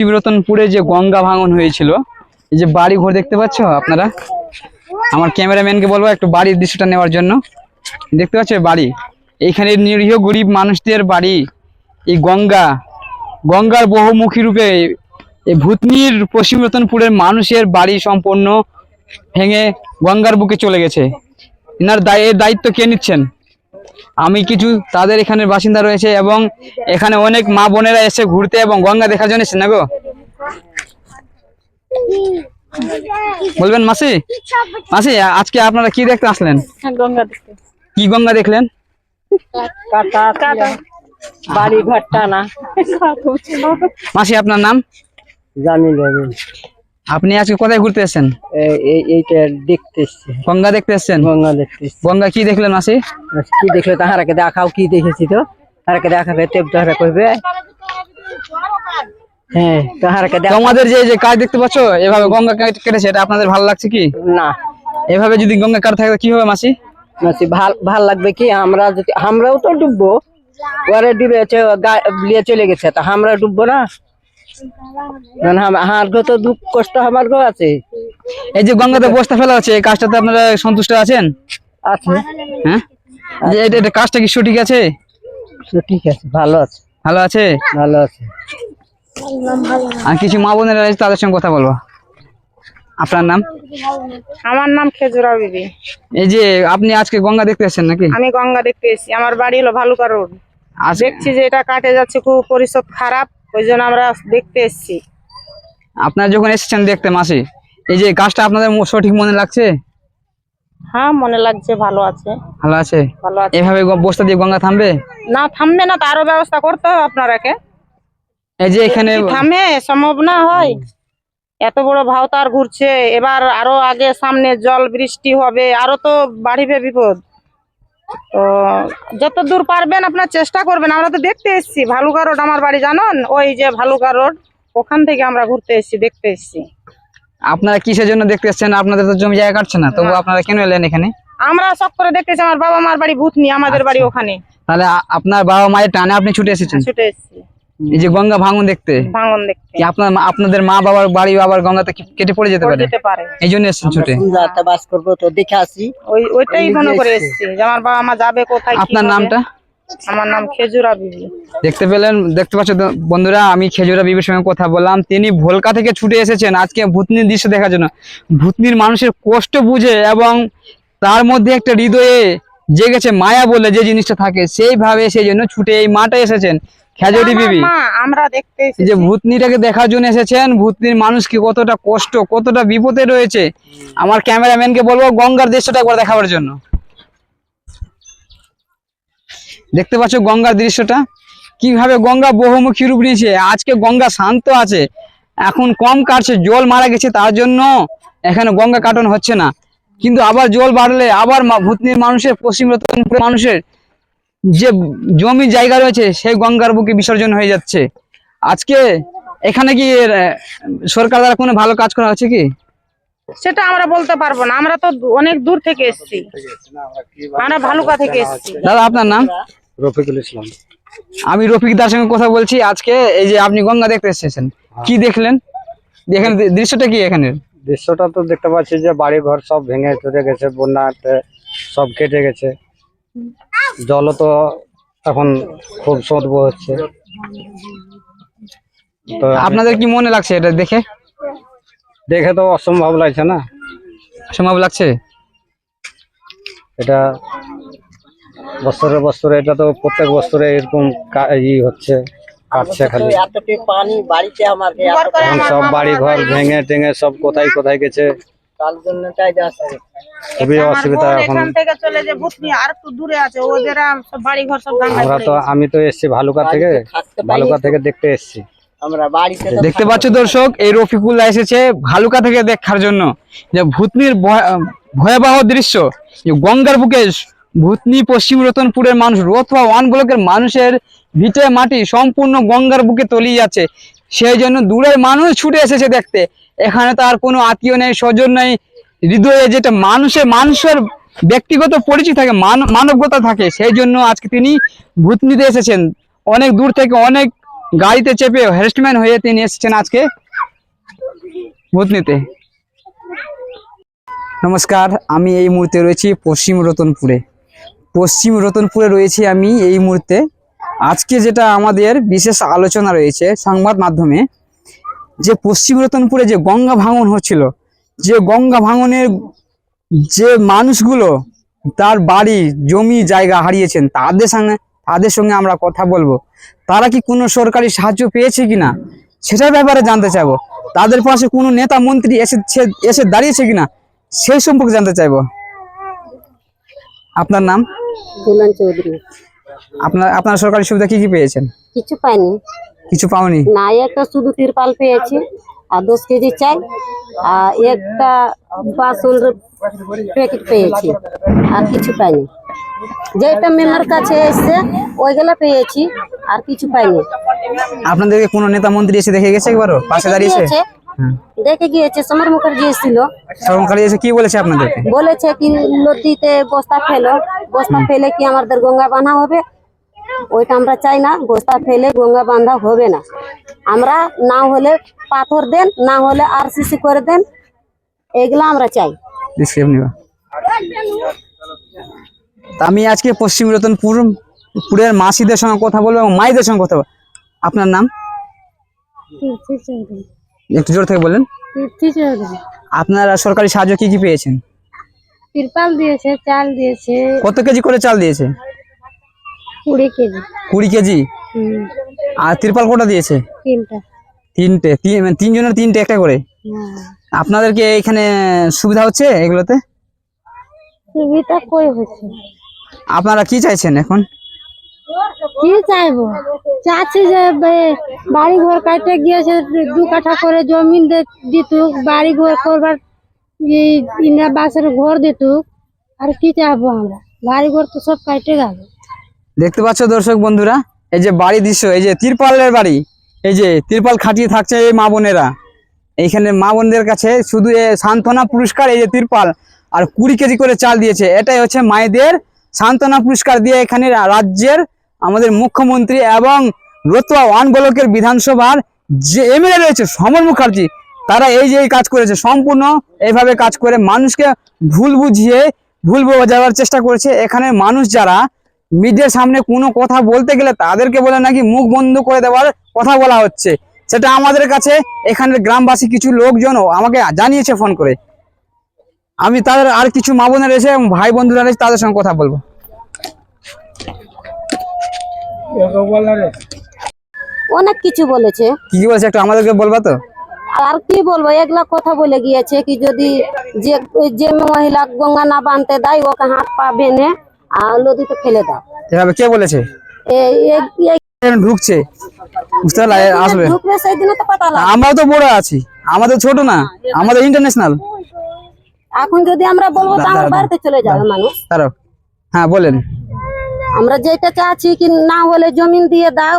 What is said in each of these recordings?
শিবরতনপুরে যে গঙ্গা ভাঙন হয়েছিল, এই যে বাড়ি ঘর দেখতে পাচ্ছ আপনারা? আমার ক্যামেরাম্যানকে বলব একটু বাড়ির দৃশ্যটা নেওয়ার জন্য। দেখতে পাচ্ছ বাড়ি? এইখানে নিরীহ গরিব মানুষদের বাড়ি, এই গঙ্গা। গঙ্গার বহুমুখী রূপে এই ভূতনির পশ্চিম রতনপুরের মানুষের বাড়ি সম্পূর্ণ ভেঙে গঙ্গার বুকে চলে গেছে। এনার দায় দায়িত্ব কে নিচ্ছেন? আমি কিছু তাদের এখানে বাসিন্দা রয়েছে এবং এখানে অনেক মা বোনেরা এসে ঘুরতে এবং গঙ্গা দেখার জন্য এসেছেন না গো? বলবেন মাসি? মাসি আজকে আপনারা কি দেখতে আসলেন? হ্যাঁ, গঙ্গা কি গঙ্গা দেখলেন? বাড়ি মাসি আপনার নাম? জানি জানি আপনি আজকে কোথায় ঘুরতে এসেছেন? এইটা দেখতে এসছি গঙ্গা দেখতে এসেছেন? গঙ্গা দেখতে গঙ্গা কি দেখলেন মাসি কি দেখলে তাহারাকে দেখাও কি দেখেছি তো? তাহারাকে দেখাবে তেপ তাহারা হ্যাঁ তাহারাকে তোমাদের যে যে কাজ দেখতে পাচ্ছ এভাবে গঙ্গা কেটে- কেটেছে এটা আপনাদের ভালো লাগছে কি? না। এভাবে যদি গঙ্গা কাটা থাকে কি হবে মাসি নাকি ভালো ভালো লাগবে কি? আমরা যদি আমরাও তো ডুববো। ওরে ডুবে লিয়ে চলে গেছে তা আমরা ডুববো না? আমার গো তো দুঃখ কষ্ট আমার গো আছে। এই যে গঙ্গাতে বস্তা ফেলা হচ্ছে এই কাজটাতে আপনারা সন্তুষ্ট আছেন? আছে হ্যাঁ? এটা কাজটা কি সঠিক আছে? ঠিক আছে ভালো আছে। ভালো আছে? ভালো আছে। আর কিছু মা বোনেরা রয়েছে তাদের সঙ্গে কথা বলব। আপনার নাম? আমার নাম খেজুরা বিবি। এই যে আপনি আজকে গঙ্গা দেখতে এসেছেন নাকি? আমি গঙ্গা দেখতে এসেছি। আমার বাড়ি হলো ভালুকা রোড। আজ দেখছি যে এটা কাটে যাচ্ছে খুব পরিষদ খারাপ। ওই জন্য আমরা দেখতে এসেছি। আপনারা যখন এসেছেন দেখতে মাসি এই যে গাছটা আপনাদের সঠিক মনে লাগছে? হ্যাঁ মনে লাগছে ভালো আছে। ভালো আছে? ভালো আছে। এভাবে বস্তা দিয়ে গঙ্গা থামবে? না থামবে না তারও ব্যবস্থা করতে হবে আপনারাকে। এই যে এখানে থামে সম্ভব না হয়। এত বড় ভাওতার ঘুরছে। এবার আরও আগে সামনে জল বৃষ্টি হবে আরও তো বাড়িবে বিপদ। তো যত দূর পারবেন আপনার চেষ্টা করবেন। আমরা তো দেখতে এসেছি ভালুকা রোড আমার বাড়ি জানেন? ওই যে ভালুকা রোড ওখান থেকে আমরা ঘুরতে এসেছি দেখতে এসেছি। আপনারা কিসের জন্য দেখতে এসেছেন? আপনাদের তো জমি জায়গা কাটছে না তবু আপনারা কেন এলেন এখানে? আমরা সব করে দেখতে দেখতেছি আমার বাবা মার বাড়ি ভূতনি আমাদের বাড়ি ওখানে। তাহলে আপনার বাবা মায়ের টানে আপনি ছুটে এসেছেন? ছুটে এসেছি। এই যে গঙ্গা ভাঙন দেখতে ভাঙন দেখতে। আপনার আপনাদের মা বাবার বাড়ি আবার গঙ্গাতে কেটে পড়ে যেতে পারে? যেতে এই জন্য এসেছেন ছুটে। যাতে বাস করব তো দেখে আসি। ওই ওইটাই মনে করে এসেছি। আমার বাবা মা যাবে কোথায় আপনার নামটা? আমার নাম খেজুরা বিবি। দেখতে পেলেন দেখতে পাচ্ছ বন্ধুরা আমি খেজুরা বিবির সঙ্গে কথা বললাম। তিনি ভোলকা থেকে ছুটে এসেছেন আজকে ভূতনির দৃশ্য দেখার জন্য। ভূতনির মানুষের কষ্ট বুঝে এবং তার মধ্যে একটা হৃদয়ে জেগেছে মায়া বলে যে জিনিসটা থাকে সেইভাবে সেই জন্য ছুটে এই মাঠে এসেছেন। খেজুরি বিবি। আমরা দেখতে যে ভূতনিটাকে দেখার জন্য এসেছেন ভূতনির মানুষ কি কতটা কষ্ট কতটা বিপদে রয়েছে। আমার ক্যামেরাম্যানকে বলব গঙ্গার দৃশ্যটা একবার দেখাবার জন্য। দেখতে পাচ্ছ গঙ্গার দৃশ্যটা? কীভাবে গঙ্গা বহুমুখী রূপ নিয়েছে। আজকে গঙ্গা শান্ত আছে। এখন কম কাটছে জল মারা গেছে তার জন্য এখানে গঙ্গা কাটন হচ্ছে না। কিন্তু আবার জল বাড়লে আবার মা- ভূতনির মানুষের পশ্চিম মানুষের যে জমি জায়গা রয়েছে সেই গঙ্গার বুকে বিসর্জন হয়ে যাচ্ছে। আজকে এখানে কি সরকার দ্বারা কোনো ভালো কাজ করা হচ্ছে কি? সেটা আমরা বলতে পারব না। আমরা তো অনেক দূর থেকে এসেছি। আমরা ভালুকা থেকে এসেছি। দাদা আপনার নাম? রফিকুল ইসলাম। আমি রফিক দার সঙ্গে কথা বলছি। আজকে এই যে আপনি গঙ্গা দেখতে এসেছেন কি দেখলেন? এখানে দৃশ্যটা কি এখানে? দৃশ্যটা তো দেখতে পাচ্ছি যে বাড়ি ঘর সব ভেঙে চলে গেছে বন্যাতে সব কেটে গেছে। জলও তো এখন খুব স্রোত হচ্ছে। তো আপনাদের কি মনে লাগছে এটা দেখে? দেখে তো অসম্ভব লাগছে না। অসম্ভব লাগছে? এটা বছরে বছরে এটা তো প্রত্যেক বছরে এরকম কা- ই হচ্ছে কাটছে খালি। এতটি পানি বাড়িতে আমার সব বাড়ি ঘর ভেঙে টেঙে সব কোথায় কোথায় গেছে। তার জন্য খুবই অসুবিধা এখন। এখান থেকে চলে যে ভূতনি আর একটু দূরে আছে ওদের আম সব বাড়ি ঘর সব ভাঙা আমরা তো আমি তো এসছি ভালুকা থেকে ভালুকা থেকে দেখতে এসছি। আমরা বাড়িতে দেখতে পাচ্ছ দর্শক এই রফিকুল এসেছে ভালুকা থেকে দেখার জন্য। যে ভূতনির ভয়- ভয়াবহ দৃশ্য গঙ্গার বুকে ভূতনি পশ্চিম রতনপুরের মানুষ অথবা ওয়ান ব্লকের মানুষের ভিটে মাটি সম্পূর্ণ গঙ্গার বুকে তলিয়ে যাচ্ছে। সেই জন্য দূরের মানুষ ছুটে এসেছে দেখতে। এখানে তার কোনো আত্মীয় নেই, স্বজন নেই। হৃদয়ে যেটা মানুষের মানুষের ব্যক্তিগত পরিচয় থাকে, মান- মানবতা থাকে, সেই জন্য আজকে তিনি ভূতনিতে এসেছেন। অনেক দূর থেকে অনেক গাড়িতে চেপে হ্যারেস্টম্যান হয়ে তিনি এসেছেন আজকে ভূত নিতে। নমস্কার, আমি এই মুহূর্তে রয়েছি পশ্চিম রতনপুরে। পশ্চিম রতনপুরে রয়েছি আমি এই মুহূর্তে। আজকে যেটা আমাদের বিশেষ আলোচনা রয়েছে সংবাদ মাধ্যমে, যে পশ্চিম রতনপুরে যে গঙ্গা ভাঙন হচ্ছিল, যে গঙ্গা ভাঙনের যে মানুষগুলো তার বাড়ি, জমি, জায়গা হারিয়েছেন, তাদের সঙ্গে তাদের সঙ্গে আমরা কথা বলব। তারা কি কোনো সরকারি সাহায্য পেয়েছে কিনা, সেটার ব্যাপারে জানতে চাইব। তাদের পাশে কোনো নেতা মন্ত্রী এসে এসে দাঁড়িয়েছে কিনা, সেই সম্পর্কে জানতে চাইব। আপনার নাম? চৌধুরী। আপনার আপনার সরকারি সুবিধা কি কি পেয়েছেন? কিছু পাইনি। কিছু পাওনি? না একটা শুধু তিরপাল পেয়েছি আর দশ কেজি চাই আর একটা বাসন প্যাকেট পেয়েছি আর কিছু পাইনি। যেটা মেলার কাছে এসছে ওইগুলা পেয়েছি আর কিছু পাইনি। আপনাদেরকে কোনো নেতা মন্ত্রী এসে দেখে গেছে একবারও? পাশে দাঁড়িয়েছে দেখে গিয়েছে সমর মুখার্জি এসেছিল। সরকারি এসে কি বলেছে আপনাদেরকে? বলেছে কি নদীতে বস্তা ফেলো বস্তা ফেলে কি আমাদের গঙ্গা বাঁধা হবে? ওইটা আমরা চাই না বস্তা ফেলে গঙ্গা বাঁধা হবে না। আমরা না হলে পাথর দেন না হলে আরসিসি করে দেন এগুলা আমরা চাই। তা আমি আজকে পশ্চিম রতনপুর পুরের মাসিদের সঙ্গে কথা বলব এবং মাইদের সঙ্গে কথা বলব। আপনার নাম? একটু জোর থেকে বলেন। আপনারা সরকারি সাহায্য কি কি পেয়েছেন? তিরপাল দিয়েছে চাল দিয়েছে। কত কেজি করে চাল দিয়েছে? কুড়ি কেজি। কুড়ি কেজি? আর তিরপাল কোটা দিয়েছে? তিনটা। তিনটে। তিন মানে তিনজনের তিনটে একটা করে? হ্যাঁ। আপনাদেরকে এখানে সুবিধা হচ্ছে এগুলোতে? সুবিধা কই হচ্ছে? আপনারা কি চাইছেন এখন? কি চাইব? চাচ্ছি যে বাড়ি ঘর কাটে গিয়েছে দু কাঠা করে জমিন দে- দিতুক বাড়ি ঘর করবার ইন্দিরা বাসের ঘর দিতুক। আর কি চাইব আমরা? বাড়ি ঘর তো সব কাটে গেল। দেখতে পাচ্ছ দর্শক বন্ধুরা? এই যে বাড়ি দৃশ্য, এই যে তিরপালের বাড়ি, এই যে তিরপাল খাটিয়ে থাকছে এই মা বোনেরা। এইখানে মা বোনদের কাছে শুধু সান্ত্বনা পুরস্কার, এই যে তিরপাল, আর কুড়ি কেজি করে চাল দিয়েছে। এটাই হচ্ছে মায়েদের সান্ত্বনা পুরস্কার দিয়ে এখানে রাজ্যের আমাদের মুখ্যমন্ত্রী এবং রতুয়া ওয়ান ব্লকের বিধানসভার যে এমএলএ রয়েছে সমর মুখার্জি, তারা এই যে এই কাজ করেছে, সম্পূর্ণ এইভাবে কাজ করে মানুষকে ভুল বুঝিয়ে ভুল বোঝাবার চেষ্টা করেছে। এখানে মানুষ যারা মিডিয়ার সামনে কোনো কথা বলতে গেলে তাদেরকে বলে নাকি মুখ বন্ধ করে দেওয়ার কথা বলা হচ্ছে। সেটা আমাদের কাছে এখানের গ্রামবাসী কিছু লোকজনও আমাকে জানিয়েছে ফোন করে। আমি তাদের আর কিছু মা বোনেরা এসে এবং ভাই বন্ধুরা রয়েছে তাদের সঙ্গে কথা বলব। অনেক কিছু বলেছে। কি কি বলছে একটু আমাদেরকে বলবা তো? আর কি বলব এগুলা কথা বলে গিয়েছে কি যদি যে যে মহিলা গঙ্গা না বাঁধতে দেয় ওকে হাত পা বেঁধে আর নদীতে ফেলে দাও। এভাবে কে বলেছে? ঢুকছে। বুঝতে পারলা আসবে। ঢুকবে সেই দিনে তো পাতা আমরাও তো বড় আছি। আমাদের ছোট না আমাদের ইন্টারন্যাশনাল এখন যদি আমরা বলব তো আমার বাড়িতে চলে যাবে মানুষ। হ্যাঁ বলেন। আমরা যেটা চাচ্ছি কি না হলে জমিন দিয়ে দাও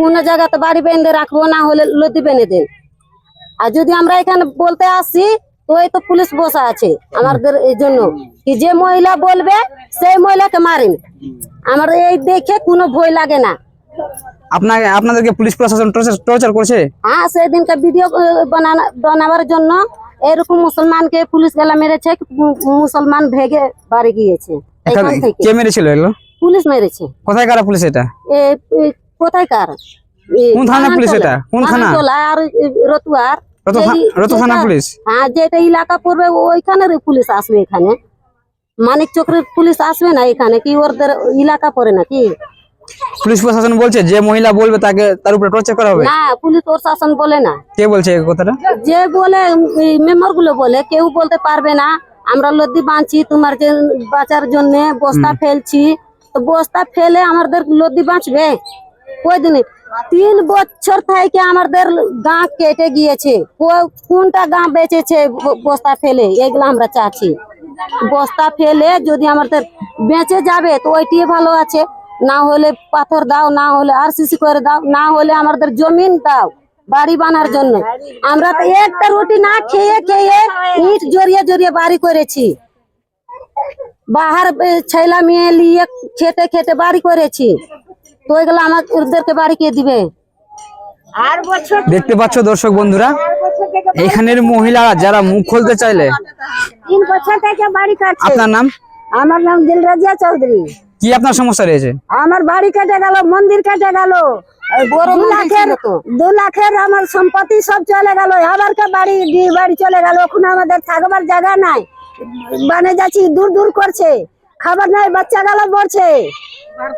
কোনো জায়গাতে বাড়ি বেঁধে রাখব না হলে লদি বেঁধে দেন। আর যদি আমরা এখানে বলতে আসি তো এই তো পুলিশ বসা আছে আমাদের এই জন্য। কি যে মহিলা বলবে সেই মহিলাকে মারেন। আমার এই দেখে কোনো ভয় লাগে না। আপনাকে আপনাদেরকে পুলিশ প্রশাসন টর্চার করছে? হ্যাঁ সেদিনকে ভিডিও বানানো বানাবার জন্য এরকম মুসলমানকে পুলিশ গেলা মেরেছে মুসলমান ভেগে বাড়ি গিয়েছে। কে মেরেছিল এগুলো? পুলিশ মেরেছে। কোথায় কারা পুলিশ এটা? কোথায় কার? কোন থানার পুলিশ এটা? কোন থানা? থানা? আর রতুয়ার। রত থা- যেই- রত থানা যেটা- পুলিশ? হ্যাঁ যেটা এলাকা পড়বে ওইখানের পুলিশ আসবে এখানে। মানিক চক্রের পুলিশ আসবে না এখানে কি ওদের এলাকা পড়ে নাকি? পুলিশ প্রশাসন বলছে যে মহিলা বলবে তাকে তার উপরে টর্চার করা হবে? না পুলিশ প্রশাসন বলে না। কে বলছে এই কথাটা? যে বলে মেম্বারগুলো বলে কেউ বলতে পারবে না আমরা লদ্দি বাঁধছি তোমার যে বাঁচার জন্য বস্তা ফেলছি বস্তা ফেলে আমাদের লদ্দি বাঁচবে? ওই দিনে তিন বছর থেকে আমাদের গা কেটে গিয়েছে। কোনটা গা বেঁচেছে বস্তা ফেলে? এগুলো আমরা চাচ্ছি। বস্তা ফেলে যদি আমাদের বেঁচে যাবে, তো ওইটি ভালো আছে। না হলে পাথর দাও, না হলে আর সিসি করে দাও, না হলে আমাদের জমিন দাও, বাড়ি বানার জন্য। আমরা তো একটা রুটি না খেয়ে খেয়ে ইট জড়িয়ে জড়িয়ে বাড়ি করেছি। বাহার ছেলা মেয়ে নিয়ে খেটে খেটে বাড়ি করেছি। তো ওইগুলো আমাদেরকে বাড়ি কে দিবে? আর বছর দেখতে পাচ্ছ দর্শক বন্ধুরা এখানের মহিলারা যারা মুখ খুলতে চাইলে। তিন বছর থেকে বাড়ি কাটছে। আপনার নাম? আমার নাম দিলরাজিয়া চৌধুরী। কি আপনার সমস্যা রয়েছে? আমার বাড়ি কেটে গেল মন্দির কেটে গেল। দু লাখের আমার সম্পত্তি সব চলে গেল। আবার কে বাড়ি বাড়ি চলে গেল। এখন আমাদের থাকবার জায়গা নাই। মানে যাচ্ছি দূর দূর করছে। খাবার নাই বাচ্চা গেল মরছে।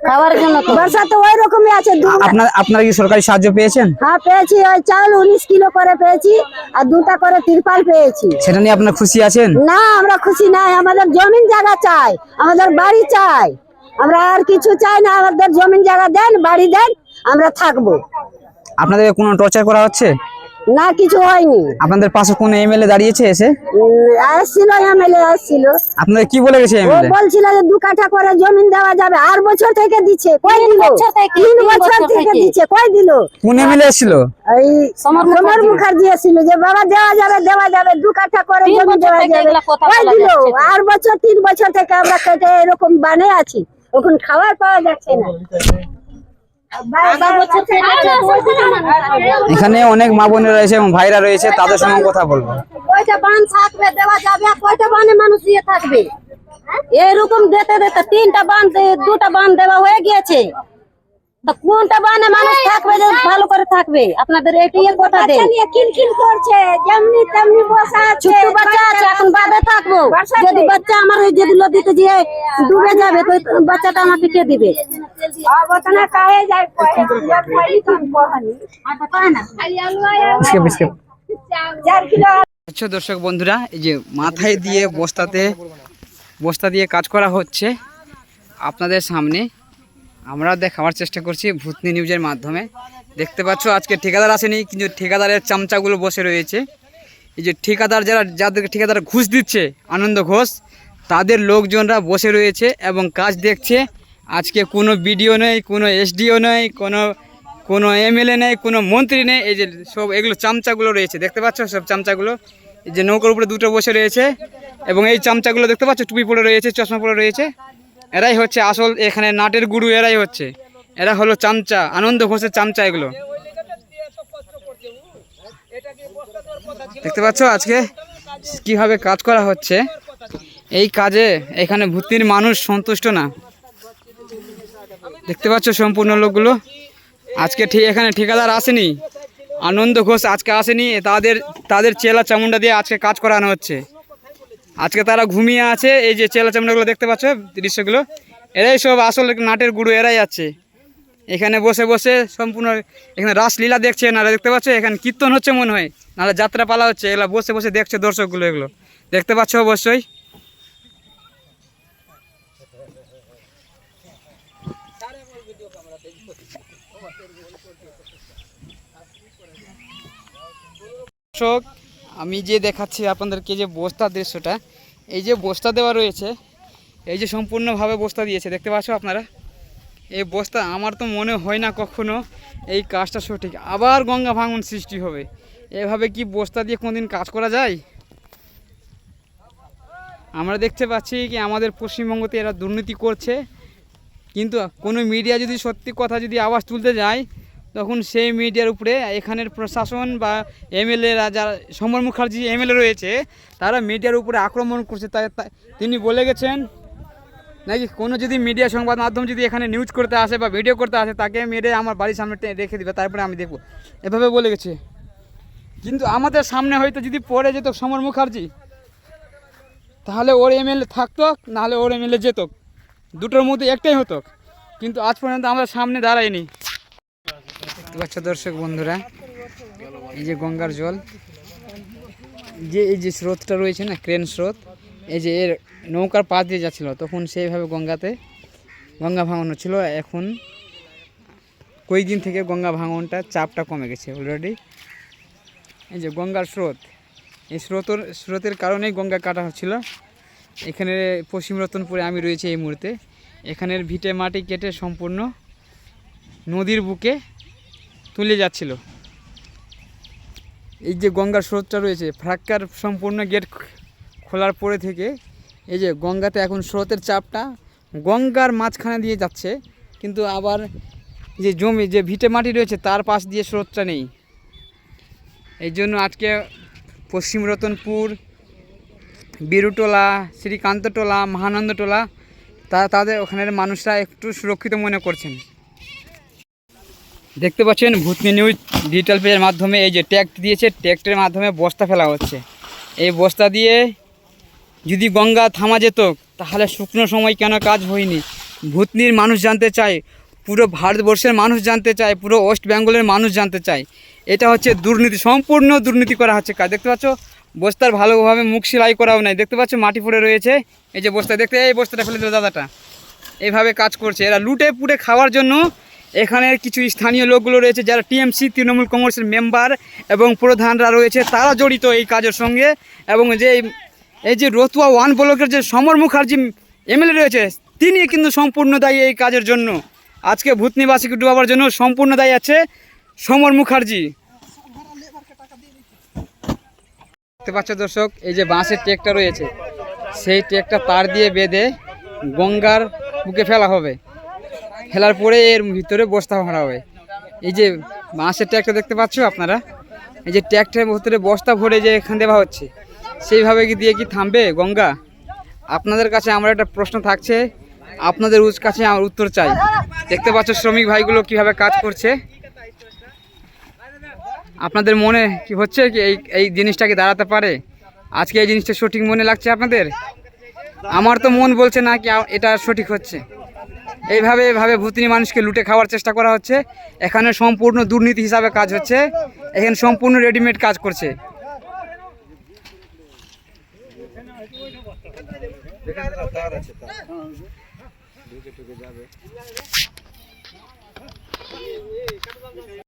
খাবার জন্য বর্ষা তো ওই রকমই আছে আপনার আপনারা কি সরকারি সাহায্য পেয়েছেন? হ্যাঁ পেয়েছি ওই চাল উনিশ কিলো করে পেয়েছি আর দুটা করে তিরপাল পেয়েছি। সেটা নিয়ে আপনার খুশি আছেন? না আমরা খুশি নাই আমাদের জমিন জায়গা চাই আমাদের বাড়ি চাই। আমরা আর কিছু চাই না আমাদের জমিন জায়গা দেন বাড়ি দেন আমরা থাকব। আপনাদের কোনো টর্চার করা হচ্ছে? না কিছু হয়নি। আপনাদের পাশে কোন এমএলএ দাঁড়িয়েছে এসে? আসছিল এমএলএ আসছিল। আপনাদের কি বলে গেছে ও এমএলএ বলছিল যে দু কাঠা করে জমিন দেওয়া যাবে। আর বছর থেকে দিচ্ছে কই দিল? তিন বছর থেকে দিচ্ছে কই দিল? কোন এমএলএ এসেছিল? এই সমর মুখার্জি। এসেছিল যে বাবা দেওয়া যাবে দেওয়া যাবে দু কাঠা করে জমি দেওয়া যাবে। কই দিল? আর বছর তিন বছর থেকে আমরা কেটে এরকম বানে আছি। এখন খাবার পাওয়া যাচ্ছে না। এখানে অনেক মা বোনেরা রয়েছে এবং ভাইরা রয়েছে তাদের সঙ্গে কথা বলব কয়টা বান থাকবে দেওয়া যাবে আর কয়টা বানে মানুষ ইয়ে থাকবে এরকম দিতে দেতে তিনটা বান দুটা বান দেওয়া হয়ে গিয়েছে কোনটা বানে মানুষ থাকবে যে ভালো করে থাকবে? আপনাদের এটাই কথা দেন কিলকিল করছে যেমনি তেমনি বসা আছে ছোট বাচ্চা আছে এখন বাদে থাকব। যদি বাচ্চা আমার ওই যদি নদীতে গিয়ে ডুবে যাবে তো বাচ্চাটা আমাকে কে দিবে? স্কিপ স্কিপ আচ্ছা দর্শক বন্ধুরা এই যে মাথায় দিয়ে বস্তাতে বস্তা দিয়ে কাজ করা হচ্ছে আপনাদের সামনে। আমরা দেখাবার চেষ্টা করছি ভূতনি নিউজের মাধ্যমে। দেখতে পাচ্ছ, আজকে ঠিকাদার আসেনি, কিন্তু ঠিকাদারের চামচাগুলো বসে রয়েছে। এই যে ঠিকাদার যারা, যাদেরকে ঠিকাদার ঘুষ দিচ্ছে, আনন্দ ঘোষ, তাদের লোকজনরা বসে রয়েছে এবং কাজ দেখছে। আজকে কোনো বিডিও নেই, কোনো এসডিও নেই, কোনো কোনো এমএলএ নেই, কোনো মন্ত্রী নেই, এই যে সব এগুলো চামচাগুলো রয়েছে। দেখতে পাচ্ছ সব চামচাগুলো? এই যে নৌকার উপরে দুটো বসে রয়েছে এবং এই চামচাগুলো দেখতে পাচ্ছ? টুপি পড়ে রয়েছে, চশমা পরে রয়েছে। এরাই হচ্ছে আসল এখানে নাটের গুরু এরাই হচ্ছে। এরা হলো চামচা, আনন্দ ঘোষের চামচা এগুলো। দেখতে পাচ্ছ আজকে কীভাবে কাজ করা হচ্ছে? এই কাজে এখানে ভূতির মানুষ সন্তুষ্ট না। দেখতে পাচ্ছ সম্পূর্ণ লোকগুলো? আজকে ঠিক এখানে ঠিকাদার আসেনি। আনন্দ ঘোষ আজকে আসেনি। তাদের তাদের চেলা চামুন্ডা দিয়ে আজকে কাজ করানো হচ্ছে। আজকে তারা ঘুমিয়ে আছে, এই যে চেলা চামড়াগুলো দেখতে পাচ্ছ দৃশ্যগুলো, এরাই সব আসল নাটের গুরু, এরাই আছে। এখানে বসে বসে সম্পূর্ণ, এখানে রাসলীলা দেখছে না দেখতে পাচ্ছ? এখানে কীর্তন হচ্ছে মনে হয়, নাহলে যাত্রা পালা হচ্ছে, এগুলো বসে বসে দেখছে দর্শকগুলো এগুলো। দেখতে পাচ্ছ অবশ্যই। দর্শক আমি যে দেখাচ্ছি আপনাদেরকে যে বস্তার দৃশ্যটা, এই যে বস্তা দেওয়া রয়েছে, এই যে সম্পূর্ণভাবে বস্তা দিয়েছে, দেখতে পাচ্ছ আপনারা? এই বস্তা আমার তো মনে হয় না কখনো এই কাজটা সঠিক। আবার গঙ্গা ভাঙন সৃষ্টি হবে। এভাবে কি বস্তা দিয়ে কোনোদিন কাজ করা যায়? আমরা দেখতে পাচ্ছি কি আমাদের পশ্চিমবঙ্গতে এরা দুর্নীতি করছে, কিন্তু কোনো মিডিয়া যদি সত্যি কথা যদি আওয়াজ তুলতে যায় তখন সেই মিডিয়ার উপরে এখানের প্রশাসন বা এমএলএরা যারা সমর মুখার্জি এমএলএ রয়েছে, তারা মিডিয়ার উপরে আক্রমণ করছে। তাই তিনি বলে গেছেন, নাকি কোনো যদি মিডিয়া সংবাদ মাধ্যম যদি এখানে নিউজ করতে আসে বা ভিডিও করতে আসে, তাকে মেরে আমার বাড়ির সামনে রেখে দিবে। তারপরে আমি দেখব। এভাবে বলে গেছে। কিন্তু আমাদের সামনে হয়তো যদি পড়ে যেত সমর মুখার্জি, তাহলে ওর এমএলএ থাকতো, নাহলে ওর এমএলএ যেত। দুটোর মধ্যে একটাই হতো। কিন্তু আজ পর্যন্ত আমরা সামনে দাঁড়াইনি দেখতে পাচ্ছ দর্শক বন্ধুরা, এই যে গঙ্গার জল। যে এই যে স্রোতটা রয়েছে না, ক্রেন স্রোত, এই যে এর নৌকার পাশ দিয়ে যাচ্ছিল, তখন সেইভাবে গঙ্গাতে গঙ্গা ভাঙন হচ্ছিল এখন কয়েকদিন থেকে গঙ্গা ভাঙনটা চাপটা কমে গেছে অলরেডি এই যে গঙ্গার স্রোত, এই স্রোতর, স্রোতের কারণেই গঙ্গা কাটা হচ্ছিল। এখানে পশ্চিম রতনপুরে আমি রয়েছি এই মুহূর্তে। এখানের ভিটে মাটি কেটে সম্পূর্ণ নদীর বুকে তুলে যাচ্ছিল। এই যে গঙ্গার স্রোতটা রয়েছে, ফ্রাক্কার সম্পূর্ণ গেট খোলার পরে থেকে এই যে গঙ্গাতে এখন স্রোতের চাপটা গঙ্গার মাঝখানে দিয়ে যাচ্ছে, কিন্তু আবার যে জমি, যে ভিটে মাটি রয়েছে তার পাশ দিয়ে স্রোতটা নেই। এই জন্য আজকে পশ্চিম রতনপুর, বিরুটোলা, শ্রীকান্তটোলা, মহানন্দটোলা, তা, তাদের ওখানের মানুষরা একটু সুরক্ষিত মনে করছেন। দেখতে পাচ্ছেন ভূতনি নিউজ ডিজিটাল পেজের মাধ্যমে এই যে ট্যাগ দিয়েছে, ট্যাগটের মাধ্যমে বস্তা ফেলা হচ্ছে। এই বস্তা দিয়ে যদি গঙ্গা থামা যেত, তাহলে শুকনো সময় কেন কাজ হয়নি? ভূতনির মানুষ জানতে চায়, পুরো ভারতবর্ষের মানুষ জানতে চায়, পুরো ওয়েস্ট বেঙ্গলের মানুষ জানতে চায়। এটা হচ্ছে দুর্নীতি, সম্পূর্ণ দুর্নীতি করা হচ্ছে কাজ। দেখতে পাচ্ছ? বস্তার ভালোভাবে মুখ সেলাই করাও নাই। দেখতে পাচ্ছ? মাটি পড়ে রয়েছে। এই যে বস্তা দেখতে এই বস্তাটা ফেলে দিল দাদাটা। এইভাবে কাজ করছে। এরা লুটে পুটে খাওয়ার জন্য এখানের কিছু স্থানীয় লোকগুলো রয়েছে যারা টিএমসি, তৃণমূল কংগ্রেসের মেম্বার এবং প্রধানরা রয়েছে, তারা জড়িত এই কাজের সঙ্গে। এবং যে এই- যে রতুয়া ওয়ান ব্লকের যে সমর মুখার্জি এমএলএ রয়েছে, তিনি কিন্তু সম্পূর্ণ দায়ী এই কাজের জন্য। আজকে ভূতনিবাসীকে ডুবাবার জন্য সম্পূর্ণ দায়ী আছে সমর মুখার্জি। দেখতে পাচ্ছ দর্শক, এই যে বাঁশের টেকটা রয়েছে, সেই টেকটা তার দিয়ে বেঁধে গঙ্গার বুকে ফেলা হবে। ফেলার পরে এর ভিতরে বস্তা ভরা হবে এই যে বাঁশের ট্যাগটা দেখতে পাচ্ছ আপনারা? এই যে ট্যাগটার ভিতরে বস্তা ভরে যে এখান দেওয়া হচ্ছে সেইভাবে কি দিয়ে কি থামবে গঙ্গা? আপনাদের কাছে আমার একটা প্রশ্ন থাকছে, আপনাদের কাছে আমার উত্তর চাই। দেখতে পাচ্ছ শ্রমিক ভাইগুলো কীভাবে কাজ করছে? আপনাদের মনে কি হচ্ছে কি এই এই জিনিসটাকে দাঁড়াতে পারে? আজকে এই জিনিসটা সঠিক মনে লাগছে আপনাদের? আমার তো মন বলছে না কি এটা সঠিক হচ্ছে। এইভাবে এভাবে ভূতিনি মানুষকে লুটে খাওয়ার চেষ্টা করা হচ্ছে। এখানে সম্পূর্ণ দুর্নীতি হিসাবে কাজ হচ্ছে। এখানে সম্পূর্ণ রেডিমেড কাজ করছে।